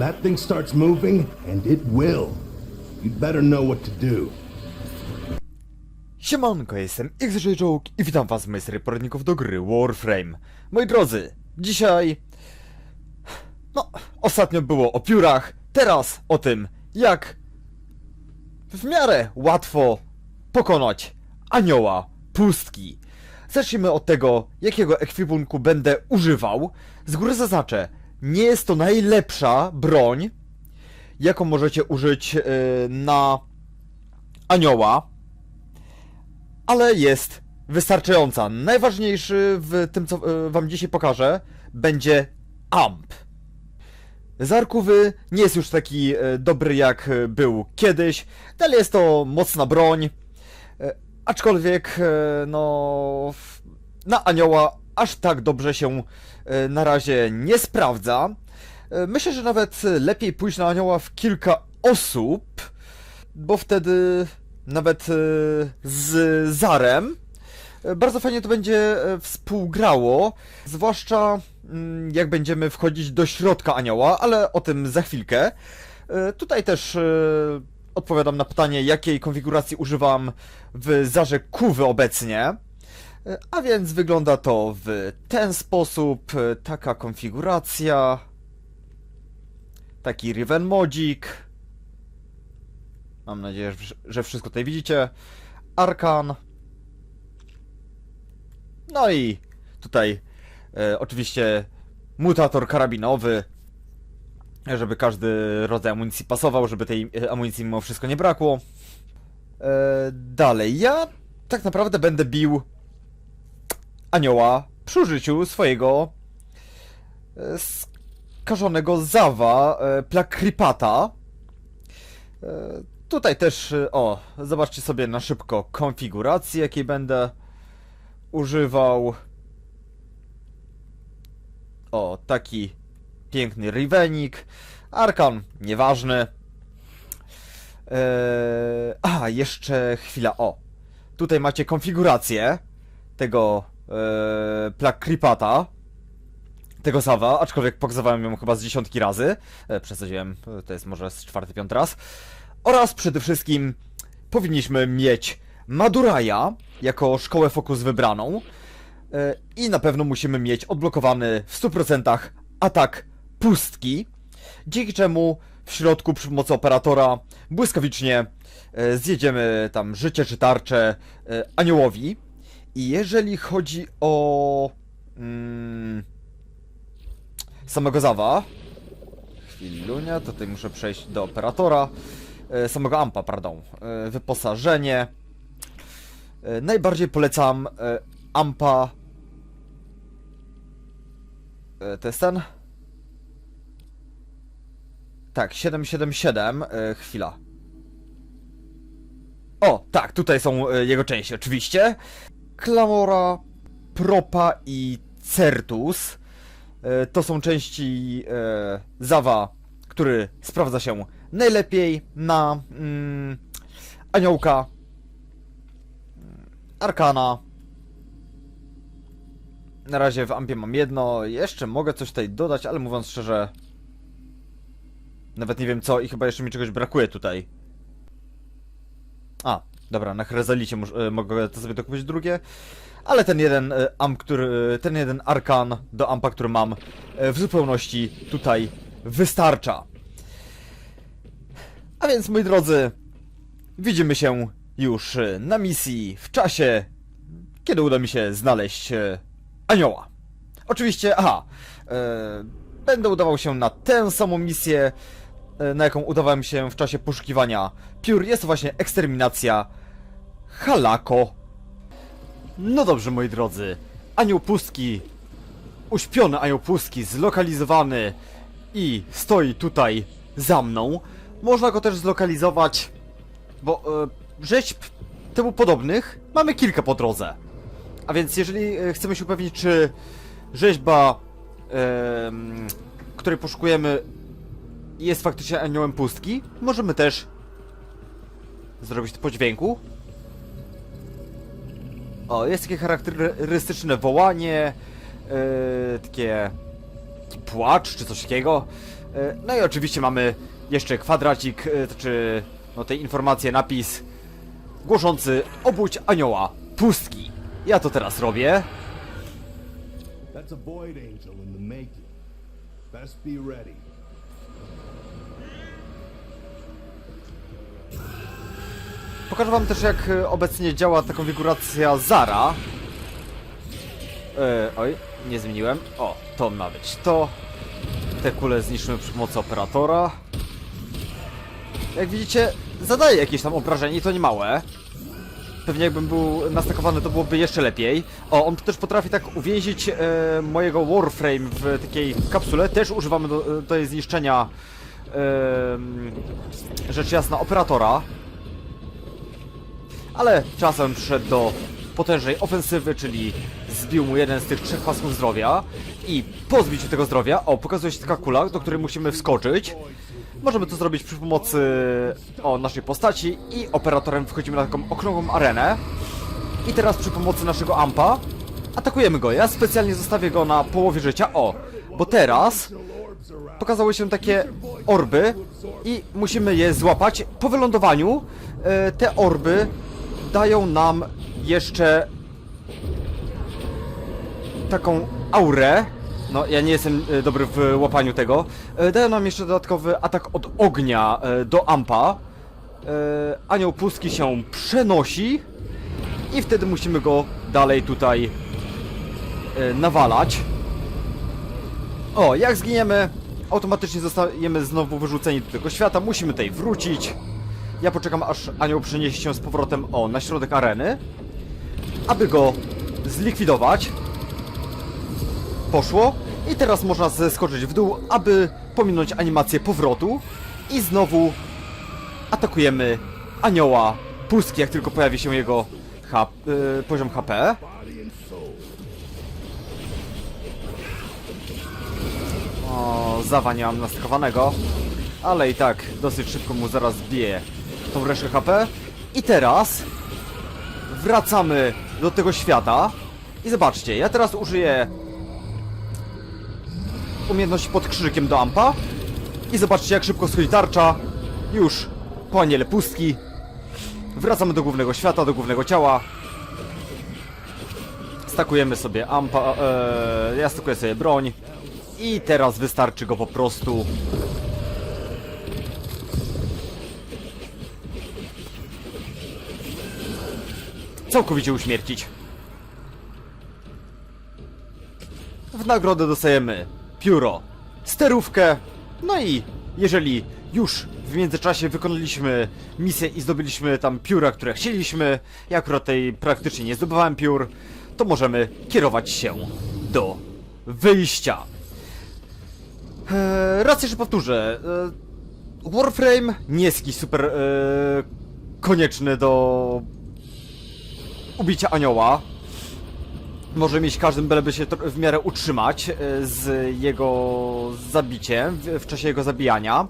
that thing starts moving, and it will, you'd better know what to do. Siemanko, jestem XJ i witam was w mojej serii poradników do gry Warframe. Moi drodzy, dzisiaj... No, ostatnio było o piórach, teraz o tym, jak w miarę łatwo pokonać anioła pustki. Zacznijmy od tego, jakiego ekwipunku będę używał. Z góry zaznaczę, nie jest to najlepsza broń, jaką możecie użyć yy, na anioła, ale jest wystarczająca. Najważniejszy w tym, co y, wam dzisiaj pokażę, będzie AMP. Z Arkuwy nie jest już taki y, dobry jak był kiedyś, dalej jest to mocna broń, aczkolwiek no na anioła aż tak dobrze się y, na razie nie sprawdza. Y, Myślę, że nawet lepiej pójść na anioła w kilka osób, bo wtedy nawet e, z Zarem e, bardzo fajnie to będzie e, współgrało, zwłaszcza mm, jak będziemy wchodzić do środka anioła, ale o tym za chwilkę. E, Tutaj też e, odpowiadam na pytanie, jakiej konfiguracji używam w Zarze Kuwy obecnie. E, A więc wygląda to w ten sposób, e, taka konfiguracja, taki Riven Modzik. Mam nadzieję, że- wszystko tutaj widzicie. Arkan. No i tutaj e, oczywiście mutator karabinowy, żeby każdy rodzaj amunicji pasował, żeby tej e, amunicji mimo wszystko nie brakło. E, dalej, ja tak naprawdę będę bił anioła przy użyciu swojego e, skażonego zawa, e, plakripata. E, Tutaj też, o, zobaczcie sobie na szybko konfigurację, jakiej będę używał. O, taki piękny Rivenik. Arkan, nieważny. Eee, a, jeszcze chwila, o. Tutaj macie konfigurację tego eee, Plak Kripata. Tego Sawa, aczkolwiek pokazywałem ją chyba z dziesiątki razy. E, przesadziłem, e, to jest może z czwarty, piąty raz. Oraz przede wszystkim powinniśmy mieć Maduraja jako szkołę fokus wybraną. E, I na pewno musimy mieć odblokowany w 100% atak pustki, dzięki czemu w środku przy pomocy operatora błyskawicznie e, zjedziemy tam życie czy tarczę e, aniołowi. I jeżeli chodzi o mm, samego Zawa, chwilunia, tutaj muszę przejść do operatora, e, samego Ampa, pardon, e, wyposażenie. E, Najbardziej polecam Ampa. To jest ten? Tak, 777, e, chwila. O, tak, tutaj są jego części, oczywiście. Klamora, Propa i Certus. E, To są części e, Zawa, który sprawdza się najlepiej na mm, Aniołka, mm, Arkana. Na razie w Ampie mam jedno, jeszcze mogę coś tutaj dodać, ale mówiąc szczerze, nawet nie wiem co i chyba jeszcze mi czegoś brakuje tutaj. A, dobra, na Chrezalicie e, mogę to sobie dokupić drugie. Ale ten jeden e, amp, który, ten jeden arkan do ampa, który mam, e, w zupełności tutaj wystarcza. A więc, moi drodzy, widzimy się już e, na misji w czasie, kiedy uda mi się znaleźć e, anioła. Oczywiście, aha, e, będę udawał się na tę samą misję, e, na jaką udawałem się w czasie poszukiwania piór. Jest to właśnie eksterminacja Halako. No dobrze, moi drodzy. Anioł pustki, uśpiony anioł pustki, zlokalizowany i stoi tutaj za mną. Można go też zlokalizować, bo e, rzeźb temu podobnych mamy kilka po drodze. A więc jeżeli e, chcemy się upewnić, czy rzeźba, em, której poszukujemy, jest faktycznie aniołem pustki, możemy też zrobić to po dźwięku. O, jest takie charakterystyczne wołanie, yy, takie płacz czy coś takiego. E, No i oczywiście mamy jeszcze kwadracik, to czy no tej informacje, napis głoszący obudź anioła pustki. Ja to teraz robię. That's a Void Angel in the making. Best be ready. Pokażę wam też jak e, obecnie działa ta konfiguracja Zara. E, oj, nie zmieniłem. O, to ma być to. Te kule zniszczymy przy pomocy operatora. Jak widzicie, zadaje jakieś tam obrażenie i to nie małe. Pewnie jakbym był nastakowany, to byłoby jeszcze lepiej. O, on też potrafi tak uwięzić e, mojego Warframe w takiej kapsule. Też używamy do, do jej zniszczenia e, rzecz jasna operatora. Ale czasem przyszedł do potężnej ofensywy, czyli zbił mu jeden z tych trzech pasków zdrowia i po zbiciu tego zdrowia, o, pokazuje się taka kula, do której musimy wskoczyć. Możemy to zrobić przy pomocy o, naszej postaci i operatorem wchodzimy na taką okrągłą arenę. I teraz przy pomocy naszego ampa atakujemy go. Ja specjalnie zostawię go na połowie życia, o, bo teraz pokazały się takie orby i musimy je złapać. Po wylądowaniu e, te orby dają nam jeszcze taką aurę. No, ja nie jestem e, dobry w łapaniu tego. E, dają nam jeszcze dodatkowy atak od ognia e, do ampa. Anioł pustki się przenosi i wtedy musimy go dalej tutaj nawalać. O, jak zginiemy, automatycznie zostajemy znowu wyrzuceni do tego świata. Musimy tutaj wrócić. Ja poczekam, aż anioł przeniesie się z powrotem o na środek areny, aby go zlikwidować. Poszło. I teraz można zeskoczyć w dół, aby pominąć animację powrotu. I znowu atakujemy anioła pustki, jak tylko pojawi się jego H, y, poziom HP. O, zawa nie mam nastakowanego. Ale i tak dosyć szybko mu zaraz bije tą resztę HP. I teraz wracamy do tego świata. I zobaczcie, ja teraz użyję umiejętności pod krzyżykiem do ampa. I zobaczcie jak szybko schodzi tarcza. Już po aniele pustki. Wracamy do głównego świata, do głównego ciała. Stakujemy sobie ampa, e, ja stakuję sobie broń. I teraz wystarczy go po prostu całkowicie uśmiercić. W nagrodę dostajemy pióro, sterówkę, no i jeżeli już w międzyczasie wykonaliśmy misję i zdobyliśmy tam pióra, które chcieliśmy, ja akurat tej praktycznie nie zdobywałem piór, to możemy kierować się do wyjścia. Eee, raz jeszcze powtórzę. Eee, Warframe nie jest jakiś super eee, konieczny do ubicia anioła. Może mieć każdym, byleby się w miarę utrzymać e, z jego zabiciem, w, czasie jego zabijania.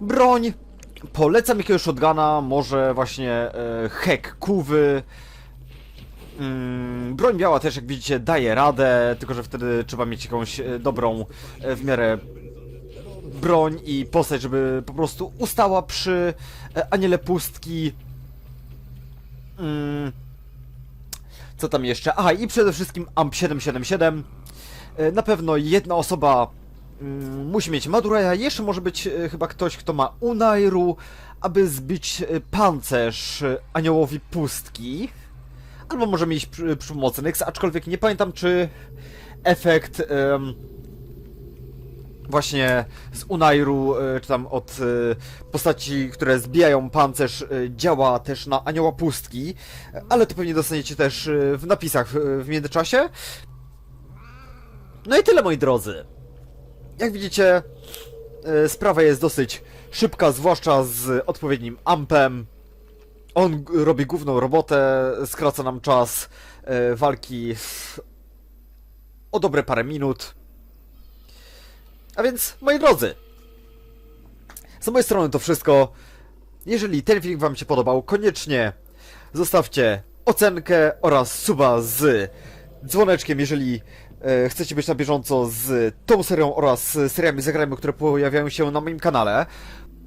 Broń. Polecam jakiegoś shotguna, może właśnie e, hek kuwy. Mm, broń biała też, jak widzicie, daje radę, tylko że wtedy trzeba mieć jakąś e, dobrą w miarę broń i postać, żeby po prostu ustała przy aniele pustki. Mm, co tam jeszcze? Aha, i przede wszystkim AMP777. E, Na pewno jedna osoba mm, musi mieć Madureja, jeszcze może być e, chyba ktoś, kto ma Unairu, aby zbić e, pancerz aniołowi pustki. Albo może mieć przy, przy pomocy Nyx, aczkolwiek nie pamiętam, czy efekt właśnie z Unairu, e, czy tam od e, postaci, które zbijają pancerz, e, działa też na anioła pustki, ale to pewnie dostaniecie też w napisach w międzyczasie. No i tyle moi drodzy. Jak widzicie, sprawa jest dosyć szybka, zwłaszcza z odpowiednim ampem. On robi główną robotę, skraca nam czas walki o dobre parę minut. A więc, moi drodzy, z mojej strony to wszystko. Jeżeli ten film Wam się podobał, koniecznie zostawcie ocenkę oraz suba z dzwoneczkiem, jeżeli e, chcecie być na bieżąco z tą serią oraz seriami Zagrajmy, które pojawiają się na moim kanale.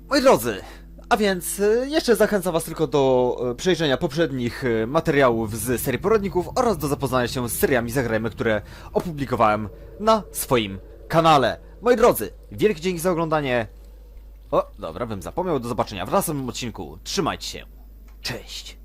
Moi drodzy, a więc e, jeszcze zachęcam was tylko do e, przejrzenia poprzednich e, materiałów z serii poradników oraz do zapoznania się z seriami Zagrajmy, które opublikowałem na swoim kanale. Moi drodzy, wielkie dzięki za oglądanie. O, dobra, bym zapomniał. Do zobaczenia w następnym odcinku. Trzymajcie się. Cześć.